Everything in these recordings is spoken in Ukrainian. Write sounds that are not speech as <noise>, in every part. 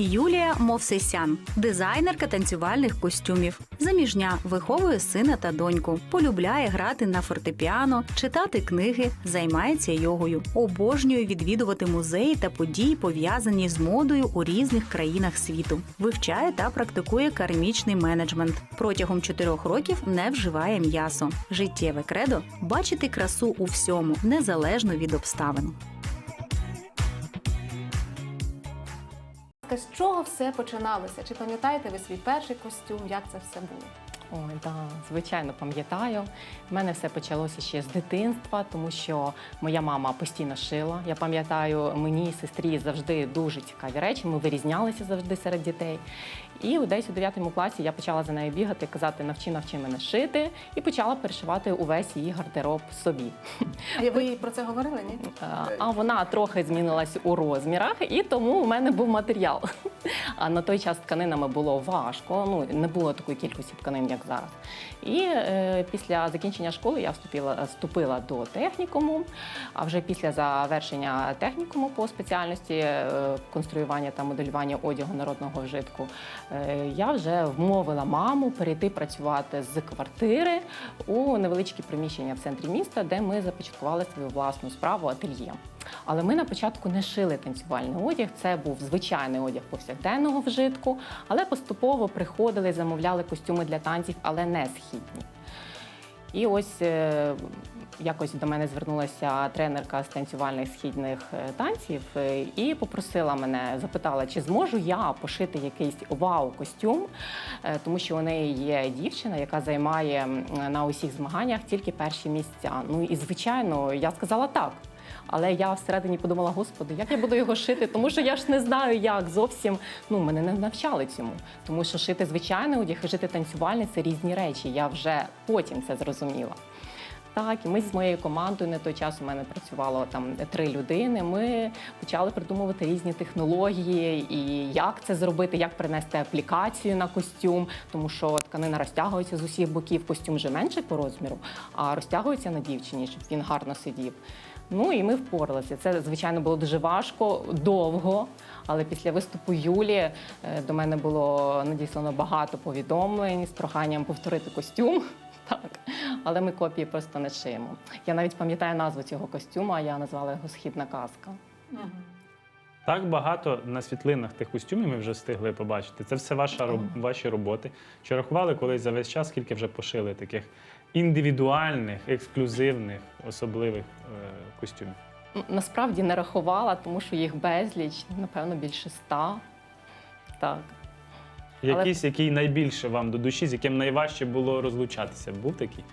Юлія Мовсесян, дизайнерка танцювальних костюмів. Заміжня виховує сина та доньку. Полюбляє грати на фортепіано, читати книги, займається йогою. Обожнює відвідувати музеї та події, пов'язані з модою у різних країнах світу. Вивчає та практикує кармічний менеджмент. Протягом чотирьох років не вживає м'ясо. Життєве кредо бачити красу у всьому, незалежно від обставин. З чого все починалося? Чи пам'ятаєте ви свій перший костюм? Як це все було? Ой, да, звичайно, пам'ятаю. У мене все почалося ще з дитинства, тому що моя мама постійно шила. Я пам'ятаю, мені і сестрі завжди дуже цікаві речі. Ми вирізнялися завжди серед дітей. І десь у 9 класі я почала за нею бігати, казати навчи, навчи мене шити, і почала перешивати увесь її гардероб собі. А ви їй про це говорили? Ні? А, А вона трохи змінилась у розмірах, і тому у мене був матеріал. А на той час тканинами було важко. Ну не було такої кількості тканин, як зараз. І е, після закінчення школи я вступила, вступила до технікуму. А вже після завершення технікуму по спеціальності е, конструювання та моделювання одягу народного вжитку, е, я вже вмовила маму перейти працювати з квартири у невеличкі приміщення в центрі міста, де ми започаткували свою власну справу ательє. Але ми на початку не шили танцювальний одяг. Це був звичайний одяг повсякденного вжитку, але поступово приходили, замовляли костюми для танців, але не східні. І ось е, якось до мене звернулася тренерка з танцювальних східних е, танців е, і попросила мене, запитала, чи зможу я пошити якийсь вау-костюм, тому що у неї є дівчина, яка займає на усіх змаганнях тільки перші місця. Ну і звичайно, я сказала так. Але я всередині подумала, господи, як я буду його шити, тому що я ж не знаю, як зовсім ну мене не навчали цьому. Тому що шити звичайний одяг і шити танцювальний це різні речі. Я вже потім це зрозуміла. Так, і ми з моєю командою на той час у мене працювало там три людини. Ми почали придумувати різні технології і як це зробити, як принести аплікацію на костюм, тому що тканина розтягується з усіх боків, костюм вже менший по розміру, а розтягується на дівчині, щоб він гарно сидів. Ну і ми впоралися. Це звичайно було дуже важко, довго. Але після виступу Юлі е, до мене було надіслано багато повідомлень з проханням повторити костюм. <laughs> Так, але ми копії просто не шиємо. Я навіть пам'ятаю назву цього костюму, а я назвала його Східна казка. Так багато на світлинах тих костюмів ми вже встигли побачити. Це все ваша ваші роботи. Чи рахували колись за весь час, скільки вже пошили таких індивідуальних, ексклюзивних, особливих е, костюмів? Насправді не рахувала, тому що їх безліч, напевно, більше ста. Так. Але- який найбільше вам до душі, з яким найважче було розлучатися? Був такий?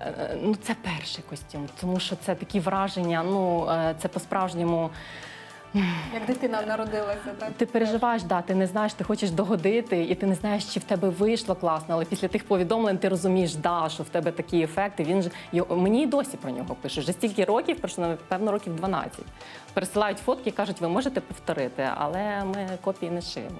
Е, Ну, це перший костюм, тому що це такі враження. Ну, е, це по-справжньому. Як дитина народилася, так? Ти переживаєш, да, ти не знаєш, ти хочеш догодити, і ти не знаєш, чи в тебе вийшло класно. Але після тих повідомлень ти розумієш, да, що в тебе такі ефекти. Він ж його- мені й досі про нього пишуть. Вже стільки років, пройшло, напевно, років 12. Пересилають фотки, кажуть, ви можете повторити, але ми копії не шиємо.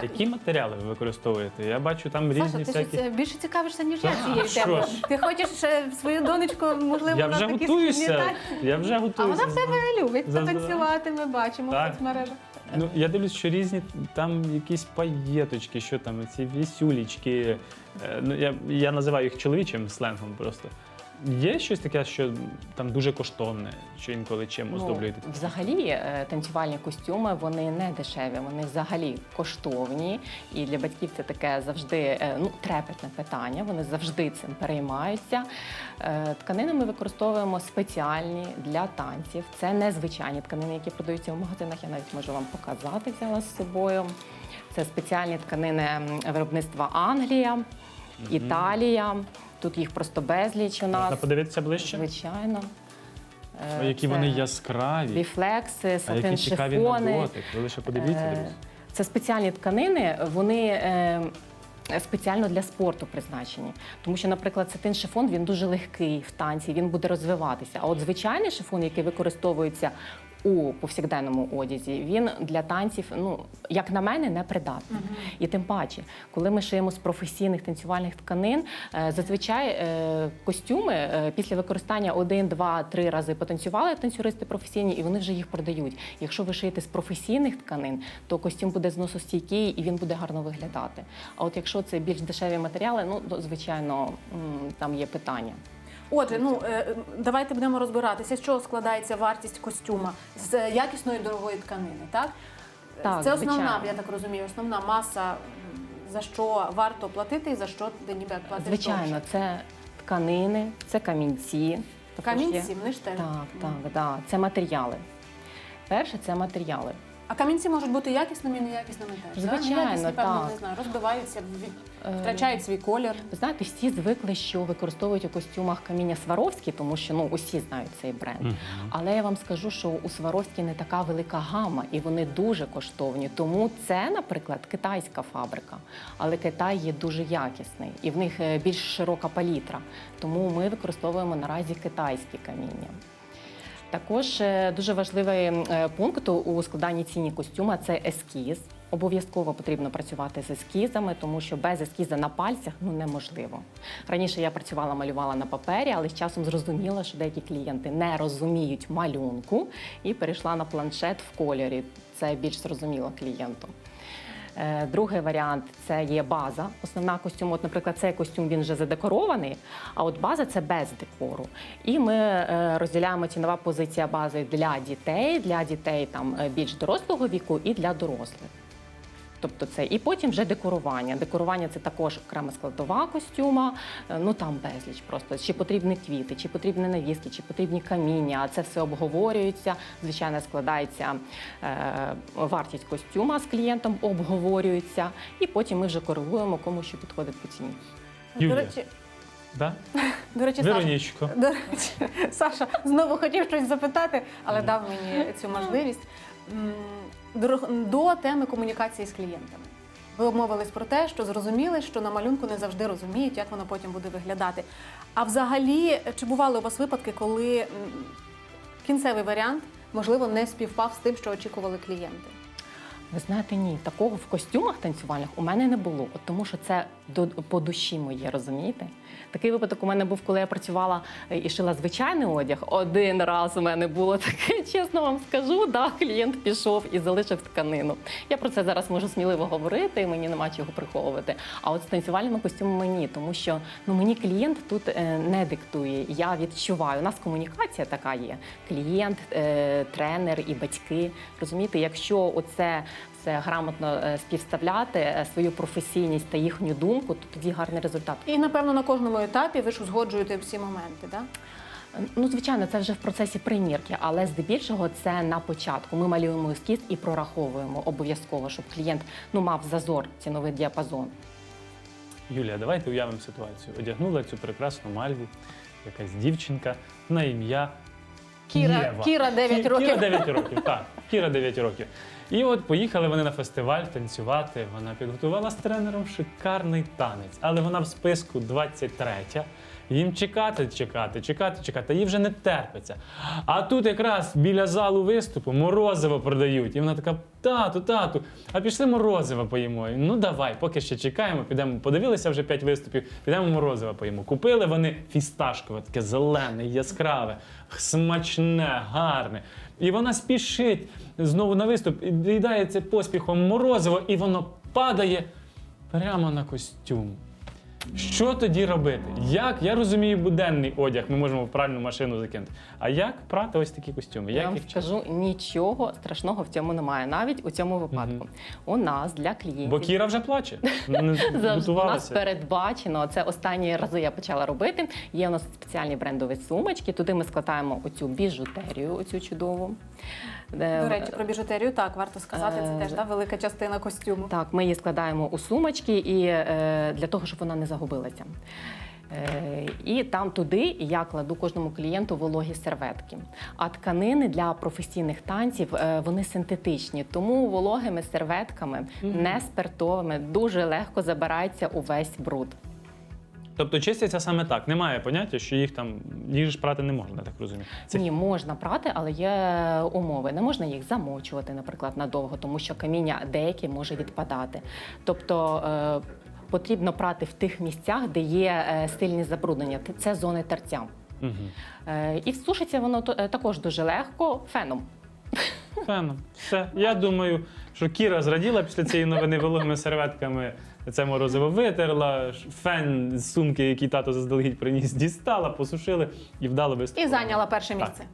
Так. Які матеріали ви використовуєте? Я бачу там Саша, різні ти всякі. щось, е, більше цікавишся, ніж я Так, цією що темою. ж. Ти хочеш е, свою донечку, можливо, Я на вже такі готуюся. східні? Я вже А готуюся. вона в тебе любить Заздалегідь. потанцювати, ми бачимо в Так. соцмережах. Ну, я дивлюсь, що різні там якісь паєточки, що там, ці вісюлічки. Е, Ну, я, я називаю їх чоловічим сленгом просто. Є щось таке, що там дуже коштовне, що інколи чим оздоблюєте? Ну, взагалі е, танцювальні костюми вони не дешеві, вони взагалі коштовні. І для батьків це таке завжди е, ну, трепетне питання. Вони завжди цим переймаються. Е, Тканини ми використовуємо спеціальні для танців. Це не звичайні тканини, які продаються в магазинах. Я навіть можу вам показати, взяла з собою. Це спеціальні тканини виробництва Англія, Італія. Тут їх просто безліч у нас. Можна подивитися ближче? Звичайно. Е, О, які це вони яскраві, Біфлекси, а сатин які цікаві на шифони. Ви лише подивіться, Е, друзі. Це спеціальні тканини, вони е, спеціально для спорту призначені. Тому що, наприклад, сатин шифон він дуже легкий в танці, він буде розвиватися. А от звичайний шифон, який використовується у повсякденному одязі, він для танців, ну як на мене, не придатний. І тим паче, коли ми шиємо з професійних танцювальних тканин, е, зазвичай е, костюми е, після використання один, два, три рази потанцювали танцюристи професійні, і вони вже їх продають. Якщо ви шиєте з професійних тканин, то костюм буде зносостійкий і він буде гарно виглядати. А от якщо це більш дешеві матеріали, ну то, звичайно там є питання. Отже, ну е, давайте будемо розбиратися, з чого складається вартість костюма з якісної дорогої тканини, так? Так, Це основна, звичайно. я так розумію, основна маса, за що варто платити і за що ти ніби як платиш. Звичайно, довше. це тканини, це камінці. Також є- Камінці, вони ж теж. Так, так, так. Це матеріали. Перше, це матеріали. А камінці можуть бути якісними і неякісними теж. так? Звичайно, Неякісні, певно, так. не знаю, розбиваються, від- Е, втрачають свій колір. Ви знаєте, всі звикли, що використовують у костюмах каміння Сваровські, тому що ну усі знають цей бренд. Але я вам скажу, що у Сваровські не така велика гама, і вони дуже коштовні. Тому це, наприклад, китайська фабрика. Але Китай є дуже якісний і в них е, більш широка палітра. Тому ми використовуємо наразі китайські каміння. Також е, дуже важливий е, пункт у складанні ціні костюма це ескіз. Обов'язково потрібно працювати з ескізами, тому що без ескіза на пальцях ну неможливо. Раніше я працювала, малювала на папері, але з часом зрозуміла, що деякі клієнти не розуміють малюнку і перейшла на планшет в кольорі. Це більш зрозуміло клієнту. Е, Другий варіант це є база. Основна костюм. От, наприклад, цей костюм він вже задекорований, а от база це без декору. І ми е, розділяємо цінова позиція бази для дітей, для дітей там е, більш дорослого віку і для дорослих. Тобто це і потім вже декорування. Декорування це також окрема складова костюма. Е, Ну там безліч просто чи потрібні квіти, чи потрібні навіски, чи потрібні каміння. Це все обговорюється. Звичайно, складається е, вартість костюма з клієнтом, обговорюється, і потім ми вже коригуємо, кому що підходить по ціні. Юлія. До речі, Да? до речі, Саша, До речі, Саша знову хотів щось запитати, але дав мені цю можливість. До теми комунікації з клієнтами. Ви обмовились про те, що зрозуміли, що на малюнку не завжди розуміють, як воно потім буде виглядати. А взагалі, чи бували у вас випадки, коли кінцевий варіант, можливо, не співпав з тим, що очікували клієнти? Ви знаєте, ні, такого в костюмах танцювальних у мене не було, от тому що це до по душі моє, розумієте? Такий випадок у мене був, коли я працювала е, і шила звичайний одяг. Один раз у мене було <laughs> таке, чесно вам скажу. Да, клієнт пішов і залишив тканину. Я про це зараз можу сміливо говорити, і мені нема чого приховувати. А от з танцювальними костюмами ні, тому що ну мені клієнт тут е, не диктує. Я відчуваю. У нас комунікація така є: клієнт, е, тренер і батьки. Розумієте, якщо оце все грамотно співставляти свою професійність та їхню думку, то тоді гарний результат. І напевно на кожному етапі ви ж узгоджуєте всі моменти, так? Ну, звичайно, це вже в процесі примірки, але здебільшого це на початку. Ми малюємо ескіз і прораховуємо обов'язково, щоб клієнт ну мав зазор, ціновий діапазон. Юлія, давайте уявимо ситуацію. Одягнула цю прекрасну мальву, якась дівчинка на ім'я Кіра, Єва. Кіра 9 років. Кіра 9 років, так. Кіра 9 років. І от поїхали вони на фестиваль танцювати. Вона підготувала з тренером шикарний танець, але вона в списку 23-я. Їм чекати, чекати, чекати, чекати. Їй вже не терпиться. А тут якраз біля залу виступу морозиво продають. І вона така: тату, тату, а пішли морозиво поїмо. Ну давай, поки ще чекаємо, підемо. Подивилися вже 5 виступів, підемо морозиво поїмо. Купили вони фісташкове, таке зелене, яскраве, смачне, гарне. І вона спішить знову на виступ, і доїдає поспіхом морозиво, і воно падає прямо на костюм. Що тоді робити? Як я розумію, буденний одяг ми можемо в пральну машину закинути. А як прати ось такі костюми? Я вам їх скажу, нічого страшного в цьому немає, навіть у цьому випадку. У нас для клієнтів Бо Кіра вже плаче. Не <laughs> Завжди у нас готувалася. передбачено. Це останні рази я почала робити. Є у нас спеціальні брендові сумочки. Туди ми складаємо оцю біжутерію, оцю чудову. Де- До речі, про біжутерію так варто сказати. Це Е, теж да, велика частина костюму. Так, ми її складаємо у сумочки і е, для того, щоб вона не загубилася. Е, і там туди я кладу кожному клієнту вологі серветки. А тканини для професійних танців вони синтетичні, тому вологими серветками, не спиртовими, дуже легко забирається увесь бруд. Тобто чистяться саме так. Немає поняття, що їх там їх ж прати не можна, я так розумію. Це Ні, можна прати, але є умови. Не можна їх замочувати, наприклад, надовго, тому що каміння деякі може відпадати. Тобто е, потрібно прати в тих місцях, де є е, сильні забруднення. Це зони терця. угу. Е, і сушиться воно також дуже легко феном. Феном. Все. Я думаю, що Кіра зраділа після цієї новини вологими серветками. Це морозиво витерла, фен з сумки, який тато заздалегідь приніс, дістала, посушили і вдало І зайняла перше Так. місце.